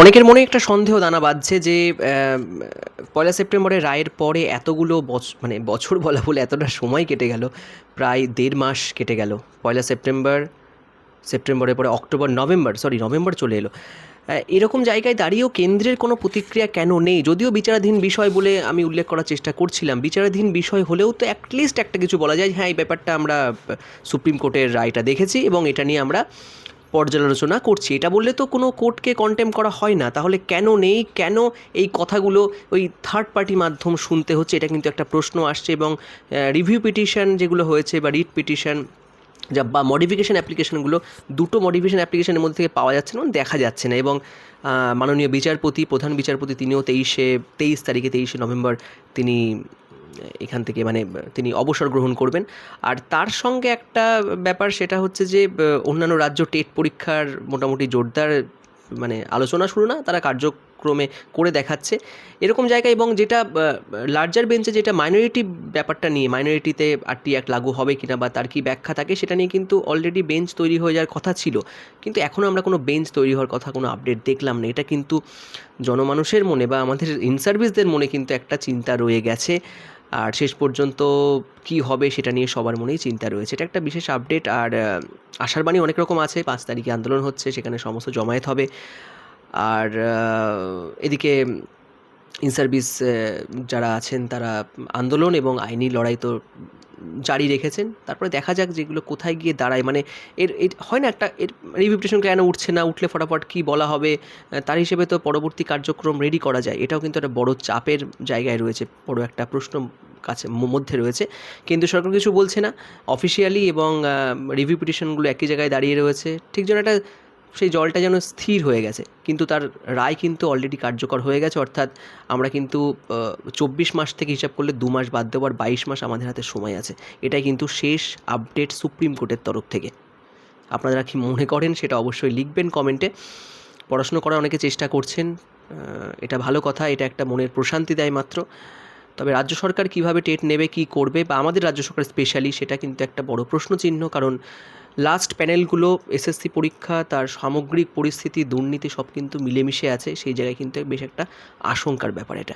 অনেকের মনে একটা সন্দেহ দানা বাঁধছে যে পয়লা সেপ্টেম্বরের রায়ের পরে এতগুলো বছর মানে বছর বলা বলে এতটা সময় কেটে গেল, প্রায় দেড় মাস কেটে গেল। পয়লা সেপ্টেম্বর, সেপ্টেম্বরের পরে অক্টোবর, নভেম্বর সরি নভেম্বর চলে এলো। এরকম জায়গায় দাঁড়িয়েও কেন্দ্রের কোনো প্রতিক্রিয়া কেন নেই? যদিও বিচারাধীন বিষয় বলে আমি উল্লেখ করার চেষ্টা করছিলাম, বিচারাধীন বিষয় হলেও তো অ্যাটলিস্ট একটা কিছু বলা যায় হ্যাঁ এই ব্যাপারটা আমরা সুপ্রিম কোর্টের রায়টা দেখেছি এবং এটা নিয়ে আমরা পর্যালোচনা করছি। এটা বললে তো কোনো কোর্টকে কন্টেম করা হয় না। তাহলে কেন নেই? কেন এই কথাগুলো ওই থার্ড পার্টি মাধ্যম শুনতে হচ্ছে? এটা কিন্তু একটা প্রশ্ন আসছে এবং রিভিউ পিটিশন যেগুলো হয়েছে বা রিট পিটিশন যা বা মডিফিকেশন অ্যাপ্লিকেশনগুলো দুটো মডিফিকেশন অ্যাপ্লিকেশনের মধ্যে থেকে পাওয়া যাচ্ছে না মানে দেখা যাচ্ছে না এবং মাননীয় বিচারপতি, প্রধান বিচারপতি তিনিও তেইশে, তেইশ তারিখে, তেইশে নভেম্বর তিনি এখান থেকে মানে তিনি অবসর গ্রহণ করবেন। আর তার সঙ্গে একটা ব্যাপার, সেটা হচ্ছে যে অন্যান্য রাজ্য টেট পরীক্ষার মোটামুটি জোরদার মানে আলোচনা শুরু না, তারা কার্যক্রমে করে দেখাচ্ছে। এরকম জায়গায় এবং যেটা লার্জার বেঞ্চে যেটা মাইনরিটি ব্যাপারটা নিয়ে মাইনরিটিতে আরটি অ্যাক্ট লাগু হবে কিনা বা তার কী ব্যাখ্যা থাকে, সেটা নিয়ে কিন্তু অলরেডি বেঞ্চ তৈরি হয়ে যাওয়ার কথা ছিল। কিন্তু এখনও আমরা কোনো বেঞ্চ তৈরি হওয়ার কথা, কোনো আপডেট দেখলাম না। এটা কিন্তু জনমানুষের মনে বা আমাদের ইনসার্ভিসদের মনে কিন্তু একটা চিন্তা রয়ে গেছে। আর শেষ পর্যন্ত কি হবে সেটা নিয়ে সবার মনেই চিন্তা রয়েছে। এটা একটা বিশেষ আপডেট আর আশার বাণী অনেক রকম আছে। পাঁচ তারিখে আন্দোলন হচ্ছে, সেখানে সমস্ত জমায়েত হবে। আর এদিকে ইন সার্ভিস যারা আছেন তারা আন্দোলন এবং আইনি লড়াই তো জারি রেখেছেন। তারপরে দেখা যাক যেগুলো কোথায় গিয়ে দাঁড়ায়। মানে এর হয় না একটা, এর রিভিউটেশন কেন উঠছে না, উঠলে ফটাফট কী বলা হবে? তার হিসেবে তো পরবর্তী কার্যক্রম রেডি করা যায়। এটাও কিন্তু একটা বড় চাপের জায়গায় রয়েছে, বড় একটা প্রশ্ন কাছে মধ্যে রয়েছে। কেন্দ্র সরকার কিছু বলছে না। অফিসিয়ালি এবং রিভিউ পিটিশনগুলো একই জায়গায় দাঁড়িয়ে রয়েছে। ঠিক যেন একটা সেই জলটা যেন স্থির হয়ে গেছে। কিন্তু তার রায় কিন্তু অলরেডি কার্যকর হয়ে গেছে, অর্থাৎ আমরা কিন্তু চব্বিশ মাস থেকে হিসাব করলে দু মাস বাদ দেওয়ার বাইশ মাস আমাদের হাতে সময় আছে। এটাই কিন্তু শেষ আপডেট সুপ্রিম কোর্টের তরফ থেকে। আপনারা কি মনে করেন সেটা অবশ্যই লিখবেন কমেন্টে। পড়াশুনো করার অনেকে চেষ্টা করছেন এটা ভালো কথা, এটা একটা মনের প্রশান্তি দেয় মাত্র। তবে রাজ্য সরকার কীভাবে টেট নেবে, কি করবে, বা আমাদের রাজ্য সরকার স্পেশালি সেটা কিন্তু একটা বড় প্রশ্নচিহ্ন, কারণ লাস্ট প্যানেলগুলো এসএসসি পরীক্ষা, তার সামগ্রিক পরিস্থিতি, দুর্নীতি সব কিন্তু মিলেমিশে আছে। সেই জায়গায় কিন্তু বেশ একটা আশঙ্কার ব্যাপার এটা।